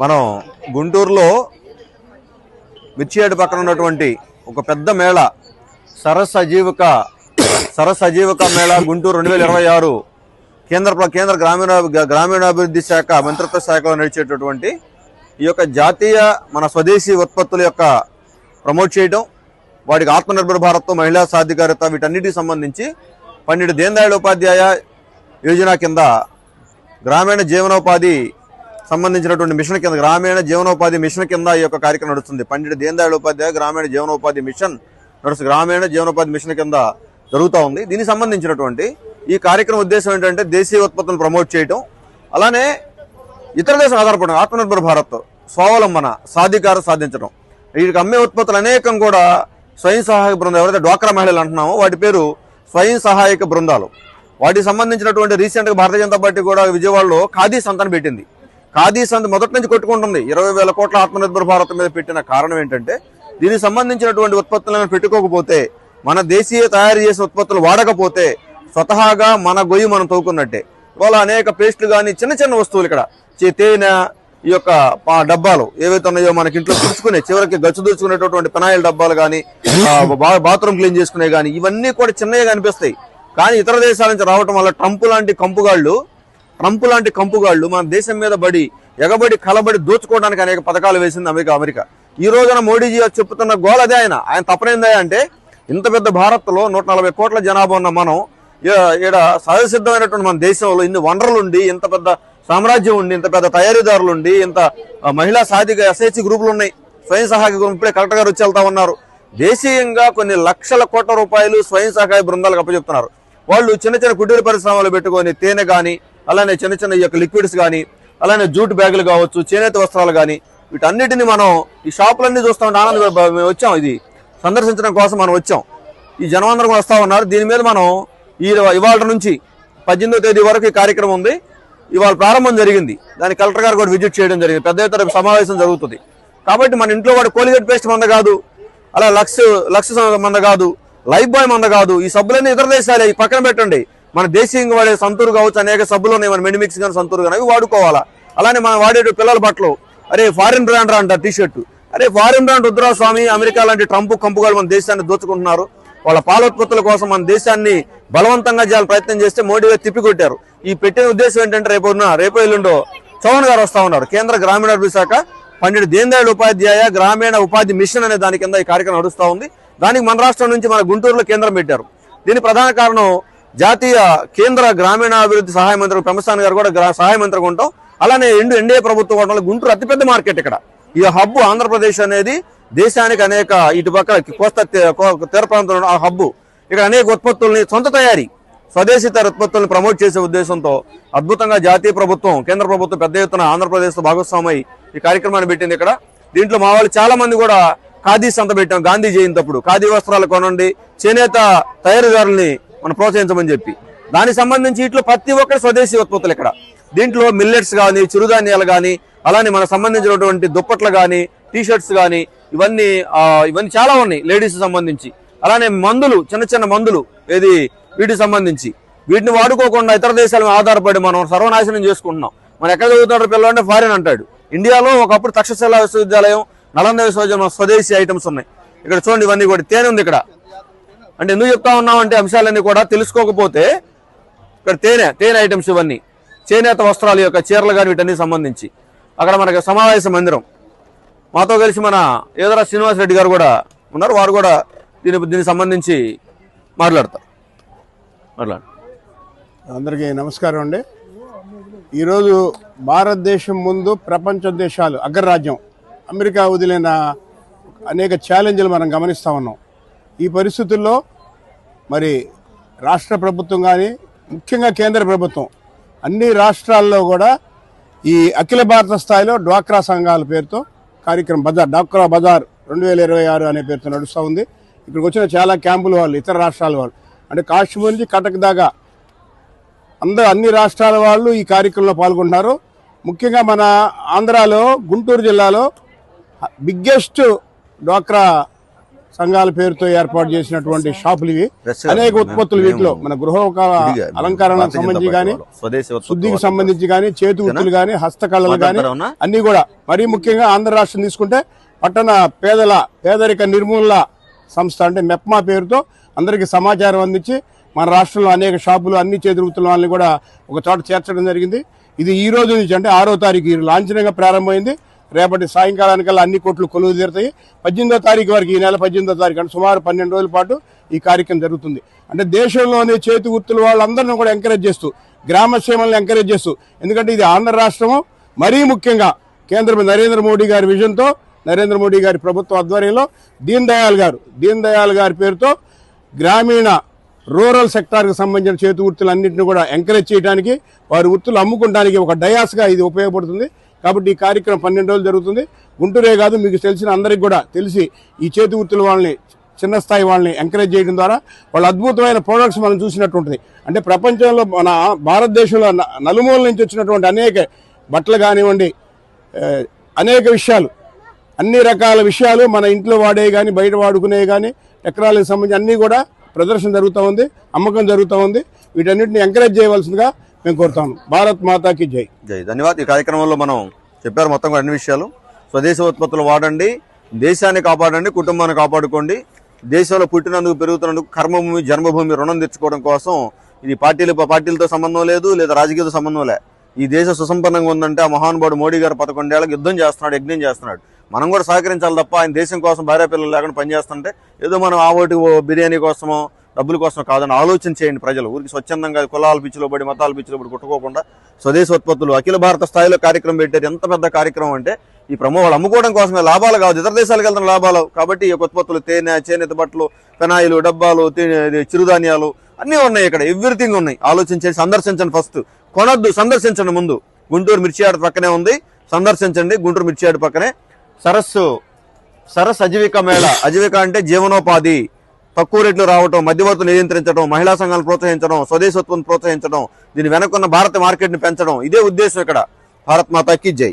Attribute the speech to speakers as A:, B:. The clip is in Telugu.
A: మనం గుంటూరులో మిర్చియాడు పక్కన ఉన్నటువంటి ఒక పెద్ద మేళ సరసజీవిక సజీవిక సరస్ సజీవిక మేళ గుంటూరు రెండు వేల ఇరవై ఆరు కేంద్ర కేంద్ర గ్రామీణ గ్రామీణాభివృద్ధి శాఖ మంత్రిత్వ శాఖలో నడిచేటటువంటి ఈ యొక్క జాతీయ మన స్వదేశీ ఉత్పత్తుల యొక్క ప్రమోట్ చేయడం వాటికి ఆత్మనిర్భర్ భారత్ మహిళా సాధికారత వీటన్నిటికి సంబంధించి పండిట్ దీన్ ఉపాధ్యాయ యోజన కింద గ్రామీణ జీవనోపాధి సంబంధించినటువంటి మిషన్ కింద గ్రామీణ జీవనోపాధి మిషన్ కింద ఈ యొక్క కార్యక్రమం నడుస్తుంది. పండిట్ దీన్ ఉపాధ్యాయ గ్రామీణ జీవనోపాధి మిషన్ నడుస్తుంది. గ్రామీణ జీవనోపాధి మిషన్ కింద జరుగుతూ ఉంది. దీనికి సంబంధించినటువంటి ఈ కార్యక్రమం ఉద్దేశం ఏంటంటే దేశీయ ఉత్పత్తులను ప్రమోట్ చేయటం అలానే ఇతర దేశం ఆధారపడడం ఆత్మనిర్భర్ భారత్ స్వావలంబన సాధికార సాధించడం వీటికి అమ్మే ఉత్పత్తులు అనేకం కూడా స్వయం సహాయక బృందం ఎవరైతే డ్వాక్రా మహిళలు అంటున్నామో వాటి పేరు స్వయం సహాయక బృందాలు. వాటికి సంబంధించినటువంటి రీసెంట్గా భారతీయ జనతా పార్టీ కూడా విజయవాడలో ఖాదీ సంతానం పెట్టింది. ఖాదీ సంత మొదటి నుంచి కొట్టుకుంటుంది. ఇరవై వేల కోట్ల ఆత్మనిర్భర్ భారత్ మీద పెట్టిన కారణం ఏంటంటే దీనికి సంబంధించినటువంటి ఉత్పత్తులను పెట్టుకోకపోతే మన దేశీయ తయారు చేసిన ఉత్పత్తులు వాడకపోతే స్వతహాగా మన గొయ్యి మనం తోకున్నట్టే ఇవాళ అనేక పేస్టులు కానీ చిన్న చిన్న వస్తువులు ఇక్కడ చే- తేనె ఈ యొక్క డబ్బాలు ఏవైతే ఉన్నాయో మనకి ఇంట్లో తుడుచుకునే చివరికి గచ్చు తుడుచుకునేటటువంటి పెనాయిల్ డబ్బాలు కానీ బాత్రూమ్ క్లీన్ చేసుకునే కానీ ఇవన్నీ కూడా చిన్నవి కనిపిస్తాయి. కానీ ఇతర దేశాల నుంచి రావటం వల్ల ట్రంప్ లాంటి కంపుగాళ్ళు ట్రంప్ లాంటి కంపుగాళ్ళు మన దేశం మీద బడి ఎగబడి కలబడి దోచుకోవడానికి అనేక పథకాలు వేసింది అమెరికా అమెరికా. ఈ రోజున మోడీజీ చెప్తున్న గోల్ అదే ఆయన. ఆయన తప్పనేందా అంటే ఇంత పెద్ద భారత్లో నూట నలభై కోట్ల జనాభా ఉన్న మనం ఇక్కడ సహజసిద్ధమైనటువంటి మన దేశంలో ఇన్ని వనరులు ఉండి ఇంత పెద్ద సామ్రాజ్యం ఉండి ఇంత పెద్ద తయారీదారులు ఉండి ఇంత మహిళా సాధిక ఎస్ఐసి గ్రూపులు ఉన్నాయి. స్వయం సహాయక గ్రూప్ ఇప్పుడే కలెక్టర్ గారు వచ్చి వెళ్తా ఉన్నారు. దేశీయంగా కొన్ని లక్షల కోట్ల రూపాయలు స్వయం సహాయ బృందాలకు అప్పచెప్తున్నారు. వాళ్ళు చిన్న చిన్న కుటీర పరిశ్రమలు పెట్టుకొని తేనె కానీ అలానే చిన్న చిన్న ఈ యొక్క లిక్విడ్స్ కానీ అలానే జూట్ బ్యాగులు కావచ్చు చేనేత వస్త్రాలు కానీ వీటన్నిటిని మనం ఈ షాపులన్నీ చూస్తా ఉంటే ఆనంద మేము వచ్చాం ఇది. సందర్శించడం కోసం మనం వచ్చాం. ఈ జనమందరం వస్తూ ఉన్నారు. దీని మీద మనం ఈ ఇవాళ నుంచి పద్దెనిమిదో తేదీ వరకు ఈ కార్యక్రమం ఉంది. ఇవాళ ప్రారంభం జరిగింది. దాని కలెక్టర్ గారు కూడా విజిట్ చేయడం జరిగింది. పెద్ద ఎత్తున సమావేశం జరుగుతుంది. కాబట్టి మన ఇంట్లో వాడు కోలిగేట్ పేస్ట్ మంద కాదు. అలా లక్స్ లక్స్ మంద కాదు. లైఫ్ బాయ్ మంద కాదు. ఈ సబ్బులన్నీ ఇతర దేశాలే ఈ పక్కన పెట్టండి. మన దేశీయంగా వాడే సంతూరు కావచ్చు అనేక సబ్బులు ఉన్నాయి మన మెడిమిక్స్ కానీ సంతూరు కానీ అవి వాడుకోవాలా? అలానే మనం వాడే పిల్లల బట్టలు. అరే ఫారిన్ బ్రాండ్ రా అంటారు టీషర్టు అరే ఫారిన్ బ్రాండ్ వద్దురా స్వామి అమెరికా లాంటి ట్రంప్ కంపుగాలు మన దేశాన్ని దోచుకుంటున్నారు. వాళ్ళ పాల ఉత్పత్తుల కోసం మన దేశాన్ని బలవంతంగా చేయాలని ప్రయత్నం చేస్తే మోడీ గారు తిప్పికొట్టారు. ఈ పెట్టిన ఉద్దేశం ఏంటంటే రేపు రేపు ఎల్లుండో చౌహాన్ గారు వస్తా ఉన్నారు. కేంద్ర గ్రామీణాభివృద్ధి శాఖ పండిట్ దీన్ ఉపాధ్యాయ గ్రామీణ ఉపాధి మిషన్ అనే దాని కింద ఈ కార్యక్రమం నడుస్తూ ఉంది. దానికి మన రాష్ట్రం నుంచి మన గుంటూరులో కేంద్రం పెట్టారు. దీని ప్రధాన కారణం జాతీయ కేంద్ర గ్రామీణాభివృద్ధి సహాయ మంత్రి పెమస్థాన్ గారు కూడా సహాయ మంత్రిగా ఉంటాం. అలానే ఎండు ఎన్డీఏ ప్రభుత్వం ఉండడం వల్ల గుంటూరు అతిపెద్ద మార్కెట్ ఇక్కడ. ఈ హబ్ ఆంధ్రప్రదేశ్ అనేది దేశానికి అనేక ఇటు పక్క కోస్తా కో- తీర ప్రాంతంలో ఆ హబ్బు. ఇక్కడ అనేక ఉత్పత్తుల్ని సొంత తయారీ స్వదేశీ తర ఉత్పత్తులను ప్రమోట్ చేసే ఉద్దేశంతో అద్భుతంగా జాతీయ ప్రభుత్వం కేంద్ర ప్రభుత్వం పెద్ద ఎత్తున ఆంధ్రప్రదేశ్తో భాగస్వామై ఈ కార్యక్రమాన్ని పెట్టింది ఇక్కడ. దీంట్లో మా వాళ్ళు చాలా మంది కూడా ఖాదీ సంత పెట్టాం గాంధీ జయంతి అప్పుడు ఖాదీ వస్త్రాలు కొనండి చేనేత తయారీదారుల్ని మనం ప్రోత్సహించమని చెప్పి. దానికి సంబంధించి ఇట్లా ప్రతి ఒక్కరి స్వదేశీ ఉత్పత్తులు ఇక్కడ. దీంట్లో మిల్లెట్స్ కానీ చిరుధాన్యాలు కానీ అలానే మనకు సంబంధించినటువంటి దుప్పట్లు కానీ టీ షర్ట్స్ కానీ ఇవన్నీ ఇవన్నీ చాలా ఉన్నాయి లేడీస్ సంబంధించి. అలానే మందులు చిన్న చిన్న మందులు ఏది వీటికి సంబంధించి. వీటిని వాడుకోకుండా ఇతర దేశాల మీద ఆధారపడి మనం సర్వనాశనం చేసుకుంటున్నాం. మనం ఎక్కడ చదువుతున్నాడు పిల్లలు అంటే ఫారిన్ అంటాడు. ఇండియాలో ఒకప్పుడు తక్షశిల విశ్వవిద్యాలయం నలంద విశ్వవిద్యాలయం స్వదేశీ ఐటమ్స్ ఉన్నాయి. ఇక్కడ చూడండి ఇవన్నీ కూడా తేనె ఉంది ఇక్కడ. అంటే ఎందుకు చెప్తా ఉన్నావు అంటే అంశాలన్నీ కూడా తెలుసుకోకపోతే ఇక్కడ తేనె తేనె ఐటమ్స్ ఇవన్నీ. చేనేత వస్త్రాల యొక్క చీరలు కానీ వీటన్ని సంబంధించి. అక్కడ మనకి సమావేశ మందిరం. మాతో కలిసి మన ఏదరా శ్రీనివాస్ రెడ్డి గారు కూడా ఉన్నారు. వారు కూడా దీని దీనికి సంబంధించి మాట్లాడతారు. మాట్లాడు.
B: అందరికీ నమస్కారం అండి. ఈరోజు భారతదేశం ముందు ప్రపంచ దేశాలు అగ్రరాజ్యం. అమెరికా వదిలిన అనేక ఛాలెంజ్లు మనం గమనిస్తూ ఉన్నాం. ఈ పరిస్థితుల్లో మరి రాష్ట్ర ప్రభుత్వం కానీ ముఖ్యంగా కేంద్ర ప్రభుత్వం అన్ని రాష్ట్రాల్లో కూడా ఈ అఖిల భారత స్థాయిలో డ్వాక్రా సంఘాల పేరుతో కార్యక్రమం బజార్ డ్వాక్రా బజార్ రెండు వేల ఇరవై ఆరు అనే పేరుతో నడుస్తూ ఉంది. ఇక్కడికి వచ్చిన చాలా క్యాంపుల వాళ్ళు ఇతర రాష్ట్రాల వాళ్ళు. అంటే కాశ్మీర్ నుంచి కటక్ దాకా అందరూ అన్ని రాష్ట్రాల వాళ్ళు ఈ కార్యక్రమంలో పాల్గొంటున్నారు. ముఖ్యంగా మన ఆంధ్రాలో గుంటూరు జిల్లాలో బిగ్గెస్ట్ డ్వాక్రా సంఘాల పేరుతో ఏర్పాటు చేసినటువంటి షాపులు ఇవి. అనేక ఉత్పత్తులు వీటిలో మన గృహ అలంకరణకు
A: జనతా
B: సంబంధించి కానీ శుద్ధికి. సంబంధించి కానీ చేతి వృత్తులు కానీ హస్తకళలు కానీ? అన్ని కూడా మరీ ముఖ్యంగా ఆంధ్ర రాష్ట్రం తీసుకుంటే పట్టణ పేదల పేదరిక నిర్మూలన సంస్థ అంటే మెప్మా పేరుతో అందరికీ సమాచారం అందించి మన రాష్ట్రంలో అనేక షాపులు అన్ని చేతి వృత్తుల వాళ్ళని కూడా ఒక చోట చేర్చడం జరిగింది ఇది ఈ రోజు నుంచి అంటే ఆరో తారీఖు ఈ లాంఛనంగా ప్రారంభమైంది రేపటి సాయంకాలానికల్లా అన్ని కోట్లు కొలువు తీరుతాయి. పద్దెనిమిదో తారీఖు వరకు ఈ నెల పద్దెనిమిదో తారీఖు అంటే సుమారు పన్నెండు రోజుల పాటు ఈ కార్యక్రమం జరుగుతుంది. అంటే దేశంలోని చేతి గుర్తులు వాళ్ళందరినీ కూడా ఎంకరేజ్ చేస్తూ గ్రామక్షేమాలను ఎంకరేజ్ చేస్తూ ఎందుకంటే ఇది ఆంధ్ర రాష్ట్రము. మరీ ముఖ్యంగా కేంద్ర నరేంద్ర మోడీ గారి విజన్తో నరేంద్ర మోడీ గారి ప్రభుత్వ ఆధ్వర్యంలో దీన్ దయాల్ గారు దీన్ దయాల్ గారి పేరుతో గ్రామీణ రూరల్ సెక్టార్కి సంబంధించిన చేతి వృత్తులు అన్నింటినీ కూడా ఎంకరేజ్ చేయడానికి వారి వృత్తులు అమ్ముకోవడానికి ఒక డయాస్గా ఇది ఉపయోగపడుతుంది. కాబట్టి ఈ కార్యక్రమం పన్నెండు రోజులు జరుగుతుంది. గుంటూరే కాదు మీకు తెలిసిన అందరికి కూడా తెలిసి ఈ చేతి వృత్తుల వాళ్ళని చిన్న స్థాయి వాళ్ళని ఎంకరేజ్ చేయడం ద్వారా వాళ్ళ అద్భుతమైన ప్రోడక్ట్స్ మనం చూసినట్టు ఉంటుంది అంటే ప్రపంచంలో మన భారతదేశంలో నలుమూల నుంచి వచ్చినటువంటి అనేక బట్టలు కానివ్వండి అనేక విషయాలు. అన్ని రకాల విషయాలు మన ఇంట్లో వాడే కానీ బయట వాడుకునే కానీ టెక్నాలజీకి సంబంధించి అన్నీ కూడా ప్రదర్శన జరుగుతూ ఉంది అమ్మకం జరుగుతూ ఉంది. వీటన్నిటిని ఎంకరేజ్ చేయవలసిందిగా మేము కోరుతాను. భారత్ మాతాకి జై.
A: జై. ధన్యవాద్ ఈ కార్యక్రమంలో మనం చెప్పారు మొత్తం కూడా అన్ని విషయాలు. స్వదేశీ ఉత్పత్తులు వాడండి దేశాన్ని కాపాడండి కుటుంబాన్ని కాపాడుకోండి. దేశంలో పుట్టినందుకు పెరుగుతున్నందుకు కర్మభూమి జన్మభూమి రుణం తెచ్చుకోవడం కోసం ఇది పార్టీలు పార్టీలతో సంబంధం లేదు లేదా రాజకీయతో సంబంధం లే. ఈ దేశ సుసంపన్నంగా ఉందంటే ఆ మహానుభావుడు మోడీ గారు పదకొండేళ్ళకి యుద్ధం చేస్తున్నాడు యజ్ఞం చేస్తున్నాడు. మనం కూడా సహకరించాలి తప్ప ఆయన దేశం కోసం భార్య పిల్లలు లేకుండా పనిచేస్తుంటే ఏదో మనం ఆ ఓటు ఓ బిర్యానీ కోసమో డబ్బుల కోసం కాదని ఆలోచన చేయండి ప్రజలు. ఊరికి స్వచ్ఛందంగా కులాల పిచ్చిలో పడి మతాల పిచ్చిలో పడి కొట్టుకోకుండా స్వదేశ ఉత్పత్తులు అఖిల భారత స్థాయిలో కార్యక్రమం పెట్టారు. ఎంత పెద్ద కార్యక్రమం అంటే ఈ ప్రమో వాళ్ళు అమ్ముకోవడం కోసమే లాభాలు కాదు ఇతర దేశాలకు వెళ్తున్న లాభాలు. కాబట్టి ఈ ఉత్పత్తులు తేనె చేనేత బట్టలు పెనాయిలు డబ్బాలు చిరుధాన్యాలు అన్నీ ఉన్నాయి ఇక్కడ. ఎవ్రీథింగ్ ఉన్నాయి. ఆలోచించండి సందర్శించండి ఫస్ట్. కొనొద్దు సందర్శించండి ముందు. గుంటూరు మిర్చి ఆడ పక్కనే ఉంది. సందర్శించండి. గుంటూరు మిర్చి పక్కనే. సరస్సు సరస్ అజీవిక మేళ. అజీవిక అంటే జీవనోపాధి. తక్కువ రేట్లు రావటం మధ్యవర్తులు నియంత్రించడం మహిళా సంఘాలను ప్రోత్సహించడం స్వదేశోత్పత్తిని ప్రోత్సహించడం దీని వెనకున్న భారత మార్కెట్ని పెంచడం ఇదే ఉద్దేశం ఇక్కడ. భారత్ మాతాకి జై.